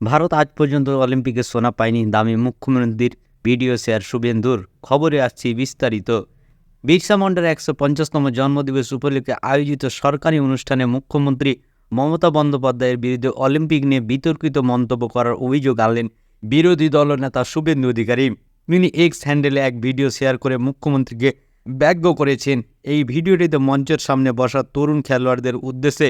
ভারত আজ পর্যন্ত অলিম্পিকে সোনা পায়নি। দামি মুখ্যমন্ত্রীর ভিডিও শেয়ার শুভেন্দুর খবরে আসছি বিস্তারিত। বিরসা মুন্ডার একশো পঞ্চাশতম জন্মদিবস উপলক্ষে আয়োজিত সরকারি অনুষ্ঠানে মুখ্যমন্ত্রী মমতা বন্দ্যোপাধ্যায়ের বিরুদ্ধে অলিম্পিক নিয়ে বিতর্কিত মন্তব্য করার অভিযোগ আনলেন বিরোধী দলনেতা শুভেন্দু অধিকারী। তিনি এক্স হ্যান্ডেলে এক ভিডিও শেয়ার করে মুখ্যমন্ত্রীকে ব্যঙ্গ করেছেন। এই ভিডিওটিতে মঞ্চের সামনে বসা তরুণ খেলোয়াড়দের উদ্দেশ্যে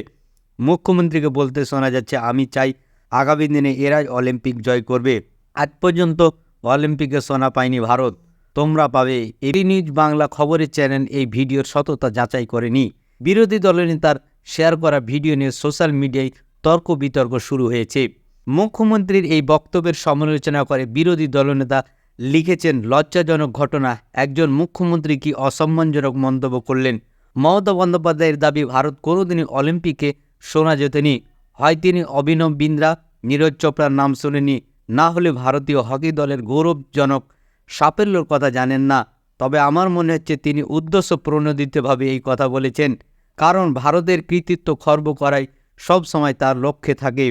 মুখ্যমন্ত্রীকে বলতে শোনা যাচ্ছে, আমি চাই আগামী দিনে এরাই অলিম্পিক জয় করবে। আজ পর্যন্ত অলিম্পিকে সোনা পায়নি ভারত। তোমরা পাবে এডি নিউজ বাংলা খবরের চ্যানেল। এই ভিডিওর সততা যাচাই করেনি বিরোধী দলনেতার শেয়ার করা ভিডিও নিয়ে সোশ্যাল মিডিয়ায় তর্ক বিতর্ক শুরু হয়েছে। মুখ্যমন্ত্রীর এই বক্তব্যের সমালোচনা করে বিরোধী দলনেতা লিখেছেন, লজ্জাজনক ঘটনা, একজন মুখ্যমন্ত্রী কি অসম্মানজনক মন্তব্য করলেন? মমতা বন্দ্যোপাধ্যায়ের দাবি, ভারত কোনোদিনই অলিম্পিকে শোনা যেতেনি হয় তিনি অভিনব বিন্দ্রা, নীরজ চোপড়ার নাম শোনেনি না হলে ভারতীয় হকি দলের গৌরবজনক সাফল্যর কথা জানেন না। তবে আমার মনে হচ্ছে তিনি উদ্দেশ্য প্রণোদিতভাবে এই কথা বলেছেন, কারণ ভারতের কৃতিত্ব খর্ব করাই সব সময় তার লক্ষ্যে থাকে।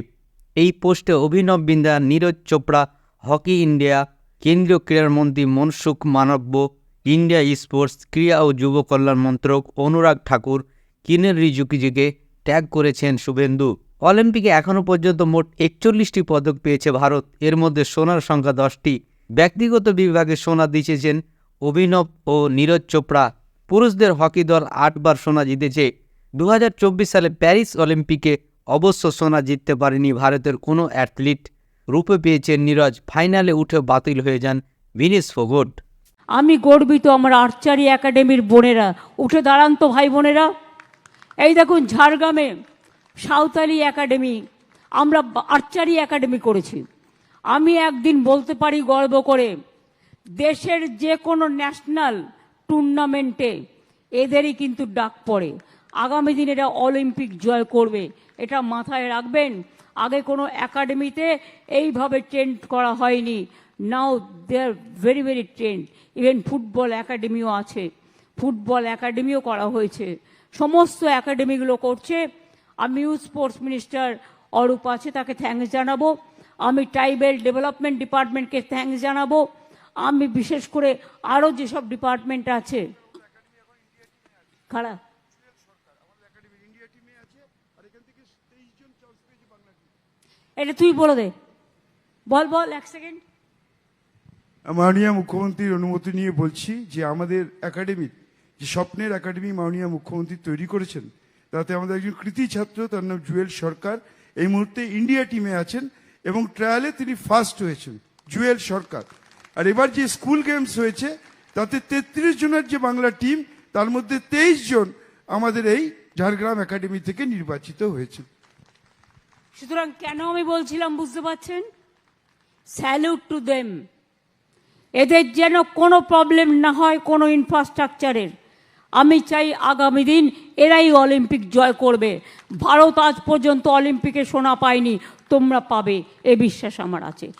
এই পোস্টে অভিনব বিন্দ্রা, নীরজ চোপড়া, হকি ইন্ডিয়া, কেন্দ্রীয় ক্রীড়ামন্ত্রী মনসুখ মানব্য, ইন্ডিয়া স্পোর্টস ক্রীড়া ও যুব কল্যাণ মন্ত্রক অনুরাগ ঠাকুর, কিনের রিজুকিজিকে ট্যাগ করেছেন শুভেন্দু। অলিম্পিকে এখনও পর্যন্ত মোট একচল্লিশটি পদক পেয়েছে ভারত। এর মধ্যে সোনার সংখ্যা দশটি। ব্যক্তিগত বিভাগে সোনা জিতেছেন অভিনব ও নীরজ চোপড়া। পুরুষদের হকি দল আটবার সোনা জিতেছে। দু হাজার চব্বিশ সালে প্যারিস অলিম্পিকে অবশ্য সোনা জিততে পারেনি ভারতের কোনো অ্যাথলিট। রূপে পেয়েছেন নীরজ। ফাইনালে উঠে বাতিল হয়ে যান ভিনিস ফোগট আমি গর্বিত আমার আর্চারি একাডেমির বোনেরা। উঠে দাঁড়ান তো ভাই বোনেরা। এই দেখুন ঝাড়গ্রামে সাঁওতালি একাডেমি, আমরা আর্চারি একাডেমি করেছি। আমি একদিন বলতে পারি গর্ব করে, দেশের যে কোনো ন্যাশনাল টুর্নামেন্টে এদেরই কিন্তু ডাক পড়ে। আগামী দিন এরা অলিম্পিক জয় করবে, এটা মাথায় রাখবেন। আগে কোনো একাডেমিতে এইভাবে ট্রেন্ড করা হয়নি। Now they are very very trend. Even football একাডেমিও আছে। ফুটবল একাডেমিও করা হয়েছে। সমস্ত একাডেমিগুলো করছে। আমি ইউথ স্পোর্টস মিনিস্টার অরূপ আছে, তাকে থ্যাঙ্কস জানাব। আমি ট্রাইবেল ডেভেলপমেন্ট ডিপার্টমেন্টকে থ্যাঙ্কস জানাব। আমি বিশেষ করে আরও যেসব ডিপার্টমেন্ট আছে। খারাপ এটা তুই বলে দে। বল বল, এক সেকেন্ড মাননীয় মুখ্যমন্ত্রীর অনুমতি নিয়ে বলছি যে আমাদের একাডেমির যে স্বপ্নের একাডেমি মাননীয় মুখ্যমন্ত্রী তৈরি করেছেন তাতে আমাদের একজন কৃতি ছাত্র, তার নাম জুয়েল সরকার। এই মুহূর্তে ইন্ডিয়া টিমে আছেন এবং ট্রায়ালে তিনি ফার্স্ট হয়েছেন, জুয়েল সরকার। আর এবার যে স্কুল গেমস হয়েছে, তাতে তেত্রিশ জনের যে বাংলা টিম তার মধ্যে তেইশ জন আমাদের এই ঝাড়গ্রাম একাডেমি থেকে নির্বাচিত হয়েছে। সুতরাং কেন আমি বলছিলাম বুঝতে পারছেন? স্যালুট টু দেম এদের যেন কোনো প্রবলেম না হয় কোনো ইনফ্রাস্ট্রাকচারের আমি চাই আগামী দিন এরাই অলিম্পিক জয় করবে। ভারত আজ পর্যন্ত অলিম্পিকে সোনা পায়নি। তোমরা পাবে, এ বিশ্বাস আমার আছে।